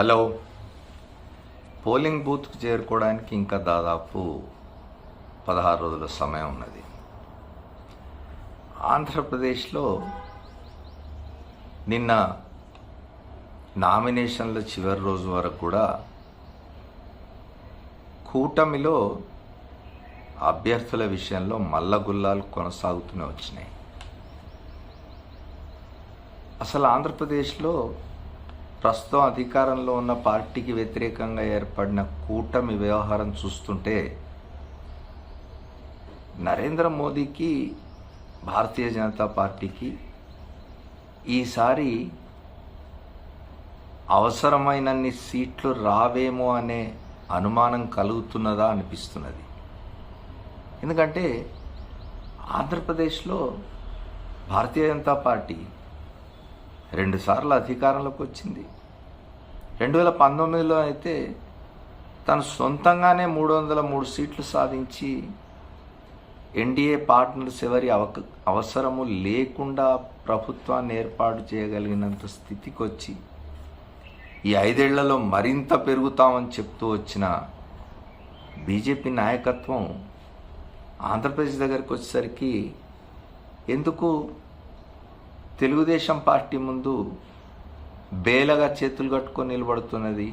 Hello. Polling బూత్కు చేరుకోవడానికి ఇంకా దాదాపు పదహారు రోజుల సమయం ఉన్నది. ఆంధ్రప్రదేశ్లో నిన్న నామినేషన్ల చివరి రోజు వరకు కూడా కూటమిలో అభ్యర్థుల విషయంలో మల్లగుల్లాలు కొనసాగుతూనే వచ్చినాయి. అసలు ఆంధ్రప్రదేశ్లో ప్రస్తుతం అధికారంలో ఉన్న పార్టీకి వ్యతిరేకంగా ఏర్పడిన కూటమి వ్యవహారం చూస్తుంటే నరేంద్ర మోదీకి భారతీయ జనతా పార్టీకి ఈసారి అవసరమైనన్ని సీట్లు రావేమో అనే అనుమానం కలుగుతున్నదా అనిపిస్తున్నది. ఎందుకంటే ఆంధ్రప్రదేశ్లో భారతీయ జనతా పార్టీ రెండుసార్లు అధికారంలోకి వచ్చింది. రెండు వేల పంతొమ్మిదిలో అయితే తను సొంతంగానే మూడు వందల మూడు సీట్లు సాధించి ఎన్డీఏ పార్ట్నర్స్ ఎవరి అవక అవసరము లేకుండా ప్రభుత్వాన్ని ఏర్పాటు చేయగలిగినంత స్థితికి వచ్చి ఈ ఐదేళ్ళలో మరింత పెరుగుతామని చెప్తూ వచ్చిన బీజేపీ నాయకత్వం ఆంధ్రప్రదేశ్ దగ్గరికి వచ్చేసరికి ఎందుకు తెలుగుదేశం పార్టీ ముందు బేలగా చేతులు కట్టుకొని నిలబడుతున్నది.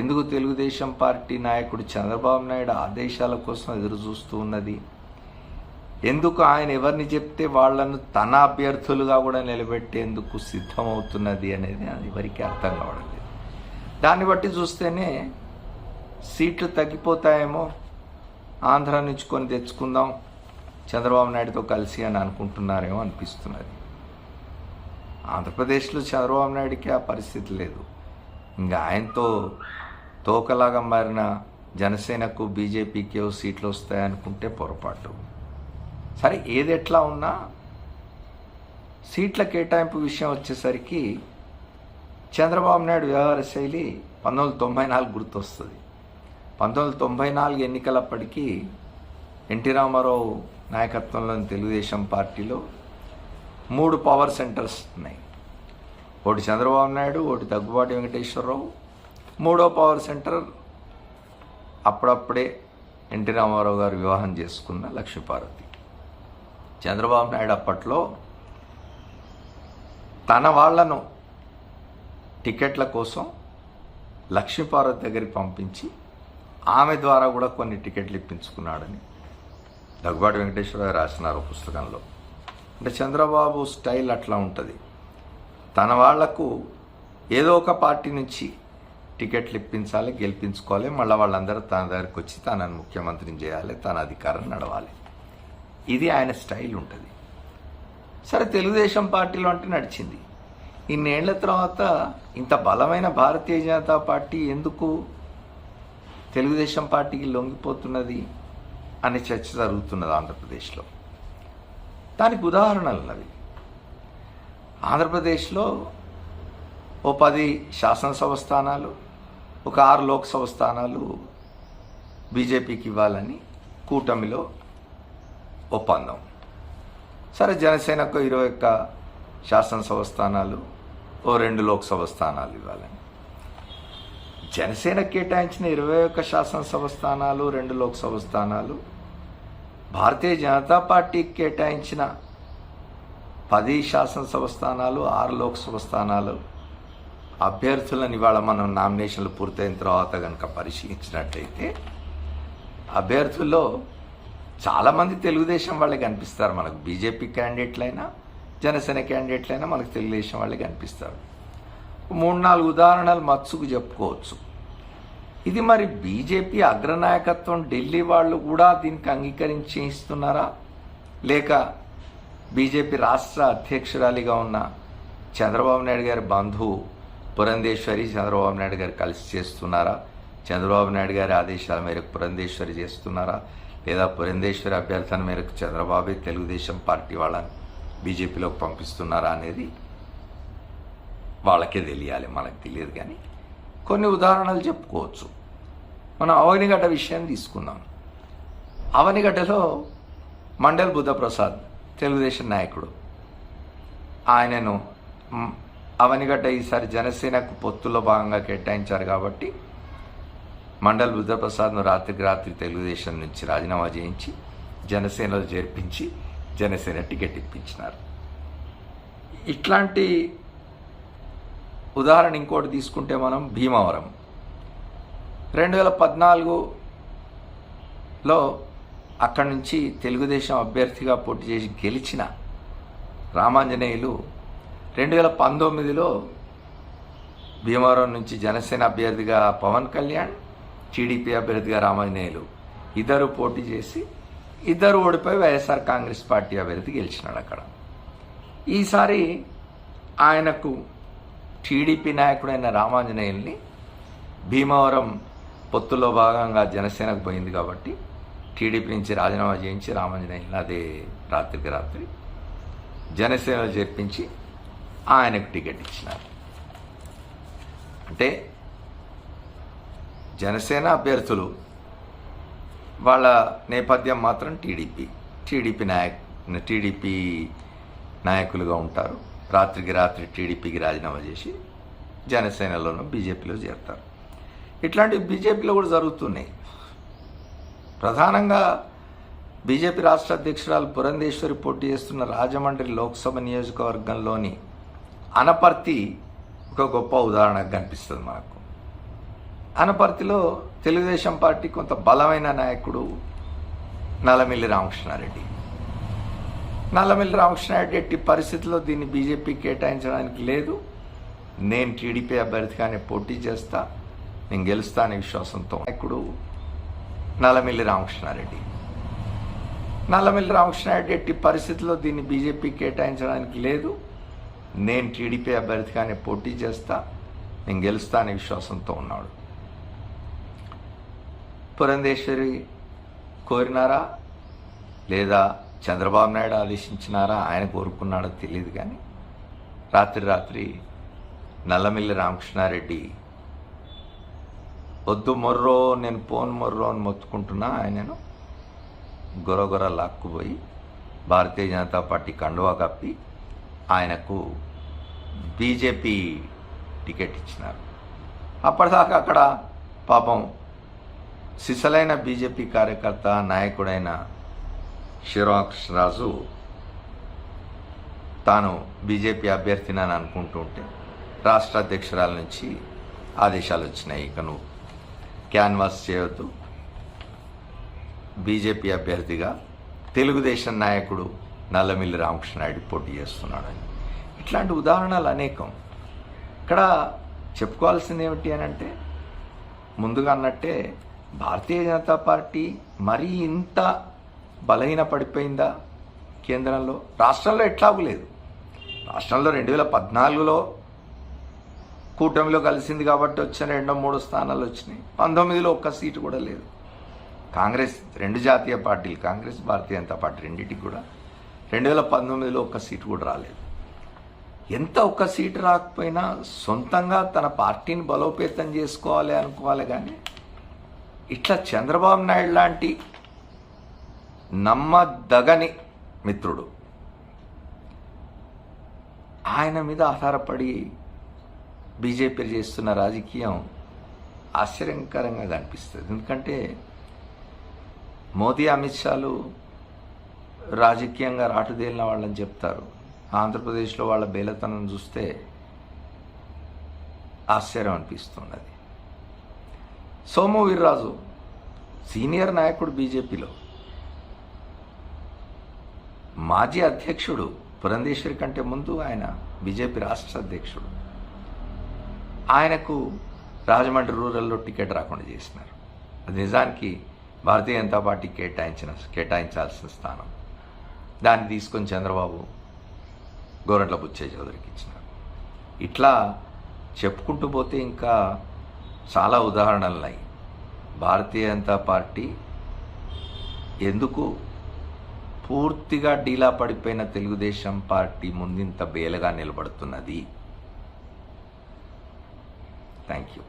ఎందుకు తెలుగుదేశం పార్టీ నాయకుడు చంద్రబాబు నాయుడు ఆదేశాల కోసం ఎదురు చూస్తూ ఉన్నది? ఎందుకు ఆయన ఎవరిని చెప్తే వాళ్ళను తన అభ్యర్థులుగా కూడా నిలబెట్టేందుకు సిద్ధమవుతున్నది అనేది అది ఎవరికి అర్థం కావడం లేదు. దాన్ని బట్టి చూస్తేనే సీట్లు తగ్గిపోతాయేమో ఆంధ్ర నుంచి కొని తెచ్చుకుందాం చంద్రబాబు నాయుడుతో కలిసి అని అనుకుంటున్నారేమో అనిపిస్తున్నది. ఆంధ్రప్రదేశ్లో చంద్రబాబు నాయుడికి ఆ పరిస్థితి లేదు. ఇంకా ఆయనతో తోకలాగా మారిన జనసేనకు బీజేపీకి సీట్లు వస్తాయనుకుంటే పొరపాటు. సరే ఏది ఎట్లా ఉన్నా సీట్ల కేటాయింపు విషయం వచ్చేసరికి చంద్రబాబు నాయుడు వ్యవహార శైలి పంతొమ్మిది వందల తొంభై నాలుగు గుర్తొస్తుంది. పంతొమ్మిది వందల తొంభై నాలుగు ఎన్నికలప్పటికీ ఎన్టీ రామారావు నాయకత్వంలోని తెలుగుదేశం పార్టీలో మూడు పవర్ సెంటర్స్ ఉన్నాయి. ఒకటి చంద్రబాబు నాయుడు ఒకటి దగ్గుబాటి వెంకటేశ్వరరావు. మూడో పవర్ సెంటర్ అప్పుడప్పుడే ఎన్టీ రామారావు గారు వివాహం చేసుకున్న లక్ష్మీపార్వతి. చంద్రబాబు నాయుడు అప్పట్లో తన వాళ్ళను టికెట్ల కోసం లక్ష్మీపార్వతి దగ్గరికి పంపించి ఆమె ద్వారా కూడా కొన్ని టికెట్లు ఇప్పించుకున్నాడని దగ్గుబాటి వెంకటేశ్వరరావు రాసినారు పుస్తకంలో. అంటే చంద్రబాబు స్టైల్ అట్లా ఉంటుంది. తన వాళ్ళకు ఏదో ఒక పార్టీ నుంచి టికెట్లు ఇప్పించాలి గెలిపించుకోవాలి మళ్ళీ వాళ్ళందరూ తన దగ్గరికి వచ్చి తనని ముఖ్యమంత్రిని చేయాలి తన అధికారం నడవాలి. ఇది ఆయన స్టైల్ ఉంటుంది. సరే తెలుగుదేశం పార్టీలో అంటే నడిచింది. ఇన్నేళ్ళ తర్వాత ఇంత బలమైన భారతీయ జనతా పార్టీ ఎందుకు తెలుగుదేశం పార్టీకి లొంగిపోతున్నది అనే చర్చ జరుగుతున్నది ఆంధ్రప్రదేశ్లో. దానికి ఉదాహరణలు ఉన్నవి ఆంధ్రప్రదేశ్లో ఓ పది శాసనసభ స్థానాలు ఒక ఆరు లోక్సభ స్థానాలు బీజేపీకి ఇవ్వాలని కూటమిలో ఒప్పందం. సరే జనసేనకు ఇరవై ఒక్క శాసనసభ స్థానాలు ఓ రెండు లోక్సభ స్థానాలు ఇవ్వాలని. జనసేన కేటాయించిన ఇరవై ఒక్క శాసనసభ స్థానాలు రెండు లోక్సభ స్థానాలు భారతీయ జనతా పార్టీకి కేటాయించిన పది శాసనసభ స్థానాలు ఆరు లోక్సభ స్థానాలు అభ్యర్థులను ఇవాళ మనం నామినేషన్లు పూర్తయిన తర్వాత కనుక పరిశీలించినట్లయితే అభ్యర్థుల్లో చాలామంది తెలుగుదేశం వాళ్ళే కనిపిస్తారు. మనకు బీజేపీ క్యాండిడేట్లైనా జనసేన క్యాండిడేట్లైనా మనకు తెలుగుదేశం వాళ్ళే కనిపిస్తారు. మూడు నాలుగు ఉదాహరణలు మత్సుకు చెప్పుకోవచ్చు. ఇది మరి బీజేపీ అగ్రనాయకత్వం ఢిల్లీ వాళ్ళు కూడా దీనికి అంగీకరించి ఇస్తున్నారా లేక బీజేపీ రాష్ట్ర అధ్యక్షురాలిగా ఉన్న చంద్రబాబు నాయుడు గారి బంధువు పురంధేశ్వరి చంద్రబాబు నాయుడు గారు కలిసి చేస్తున్నారా? చంద్రబాబు నాయుడు గారి ఆదేశాల మేరకు పురంధేశ్వరి చేస్తున్నారా? లేదా పురంధేశ్వరి అభ్యర్థన మేరకు చంద్రబాబు తెలుగుదేశం పార్టీ వాళ్ళని బీజేపీలోకి పంపిస్తున్నారా అనేది వాళ్ళకే తెలియాలి మనకు తెలియదు కానీ. కొన్ని ఉదాహరణలు చెప్పుకోవచ్చు. మనం అవనిగడ్డ విషయాన్ని తీసుకుందాం. అవనిగడ్డలో మండల్ బుద్ధప్రసాద్ తెలుగుదేశం నాయకుడు. ఆయనను అవనిగడ్డ ఈసారి జనసేనకు పొత్తులో భాగంగా కేటాయించారు కాబట్టి మండల్ బుద్ధప్రసాద్ను రాత్రికి రాత్రి తెలుగుదేశం నుంచి రాజీనామా చేయించి జనసేనలో చేర్పించి జనసేన టికెట్ ఇప్పించినారు. ఇట్లాంటి ఉదాహరణ ఇంకోటి తీసుకుంటే మనం భీమవరం. రెండు వేల పద్నాలుగులో అక్కడి నుంచి తెలుగుదేశం అభ్యర్థిగా పోటీ చేసి గెలిచిన రామాంజనేయులు రెండు వేల పంతొమ్మిదిలో భీమవరం నుంచి జనసేన అభ్యర్థిగా పవన్ కళ్యాణ్ టీడీపీ అభ్యర్థిగా రామాంజనేయులు. ఇద్దరు పోటీ చేసి ఇద్దరు ఓడిపోయి వైఎస్ఆర్ కాంగ్రెస్ పార్టీ అభ్యర్థి గెలిచినాడు అక్కడ. ఈసారి ఆయనకు టీడీపీ నాయకుడైన రామాంజనేయుల్ని భీమవరం పొత్తులో భాగంగా జనసేనకు పోయింది కాబట్టి టీడీపీ నుంచి రాజీనామా చేయించి రామాంజనేయుల్ని అదే రాత్రికి రాత్రి జనసేనలో చేర్పించి ఆయనకు టికెట్ ఇచ్చినారు. అంటే జనసేన అభ్యర్థులు వాళ్ళ నేపథ్యం మాత్రం టీడీపీ. టీడీపీ నాయక్ టీడీపీ నాయకులుగా ఉంటారు. రాత్రికి రాత్రి టీడీపీకి రాజీనామా చేసి జనసేనలోనూ బీజేపీలో చేరుతారు. ఇట్లాంటివి బీజేపీలో కూడా జరుగుతున్నాయి. ప్రధానంగా బీజేపీ రాష్ట్ర అధ్యక్షురాలు పురంధేశ్వరి పోటీ చేస్తున్న రాజమండ్రి లోక్సభ నియోజకవర్గంలోని అనపర్తి ఒక గొప్ప ఉదాహరణగా కనిపిస్తుంది మనకు అనపర్తిలో తెలుగుదేశం పార్టీ కొంత బలమైన నాయకుడు నల్లమిల్లి రామకృష్ణారెడ్డి. నల్లమిల్లి రామకృష్ణారెడ్డి ఎట్టి పరిస్థితుల్లో దీన్ని బీజేపీ కేటాయించడానికి లేదు. నేను టీడీపీ అభ్యర్థిగానే పోటీ చేస్తాను నేను గెలుస్తా అనే విశ్వాసంతో నాయకుడు నల్లమిల్లి రామకృష్ణారెడ్డి. నల్లమిల్లి రామకృష్ణారెడ్డి ఎట్టి పరిస్థితుల్లో దీన్ని బీజేపీ కేటాయించడానికి లేదు. నేను టీడీపీ అభ్యర్థిగానే పోటీ చేస్తా నేను గెలుస్తా అనే విశ్వాసంతో ఉన్నాడు. పురంధేశ్వరి కోరినారా? లేదా చంద్రబాబు నాయుడు ఆదేశించినారా? ఆయన కోరుకున్నాడో తెలియదు కానీ రాత్రి రాత్రి నల్లమిల్లి రామకృష్ణారెడ్డి వద్దు మొర్రో నేను పోను మొర్రో అని మొత్తుకుంటున్నా ఆయనను. గొరగొర లాక్కుపోయి భారతీయ జనతా పార్టీ కండువా కప్పి ఆయనకు బీజేపీ టికెట్ ఇచ్చినారు. అప్పటిదాకా అక్కడ పాపం సిసలైన బీజేపీ కార్యకర్త నాయకుడైన శివరామకృష్ణరాజు తాను బీజేపీ అభ్యర్థినని అనుకుంటూ ఉంటే రాష్ట్ర అధ్యక్షురాల నుంచి ఆదేశాలు వచ్చినాయి. ఇక నువ్వు క్యాన్వాస్ చేయొద్దు. బీజేపీ అభ్యర్థిగా తెలుగుదేశం నాయకుడు నల్లమిల్లి రామకృష్ణారెడ్డి పోటీ చేస్తున్నాడని ఇట్లాంటి ఉదాహరణలు అనేకం. ఇక్కడ చెప్పుకోవాల్సింది ఏమిటి అని అంటే ముందుగా అన్నట్టే భారతీయ జనతా పార్టీ మరీ ఇంత బలహీన పడిపోయిందా కేంద్రంలో? రాష్ట్రంలో ఎట్లాగూ లేదు రాష్ట్రంలో రెండు వేల పద్నాలుగులో కూటమిలో కలిసింది కాబట్టి వచ్చిన రెండో మూడో స్థానాలు వచ్చినాయి. పంతొమ్మిదిలో ఒక్క సీటు కూడా లేదు. కాంగ్రెస్ రెండు జాతీయ పార్టీలు కాంగ్రెస్ భారతీయ జనతా పార్టీ రెండింటికి కూడా రెండు వేల పంతొమ్మిదిలో ఒక్క సీటు కూడా రాలేదు. ఎంత ఒక్క సీటు రాకపోయినా సొంతంగా తన పార్టీని బలోపేతం చేసుకోవాలి అనుకోవాలి కానీ ఇట్లా చంద్రబాబు నాయుడు లాంటి నమ్మదగని మిత్రుడు ఆయన మీద ఆధారపడి బీజేపీ చేస్తున్న రాజకీయం ఆశ్చర్యకరంగా కనిపిస్తుంది. ఎందుకంటే మోదీ అమిత్ షాలు రాజకీయంగా రాటుదేలిన వాళ్ళని చెప్తారు. ఆంధ్రప్రదేశ్లో వాళ్ళ బేలతనం చూస్తే ఆశ్చర్యం అనిపిస్తున్నది. సోము వీర్రాజు సీనియర్ నాయకుడు బీజేపీలో. మాజీ అధ్యక్షుడు పురంధేశ్వరి కంటే ముందు ఆయన బీజేపీ రాష్ట్ర అధ్యక్షుడు. ఆయనకు రాజమండ్రి రూరల్లో టికెట్ రాకుండా చేసినారు. అది నిజానికి భారతీయ జనతా పార్టీ కేటాయించిన కేటాయించాల్సిన స్థానం. దాన్ని తీసుకొని చంద్రబాబు గోరంట్ల బుచ్చయ్య చౌదరికి ఇచ్చినారు. ఇట్లా చెప్పుకుంటూ పోతే ఇంకా చాలా ఉదాహరణలు ఉన్నాయి భారతీయ జనతా పార్టీ ఎందుకు పూర్తిగా డీలా పడిపోయిన తెలుగుదేశం పార్టీ ముందింత బేలగా నిలబడుతున్నది? Thank you.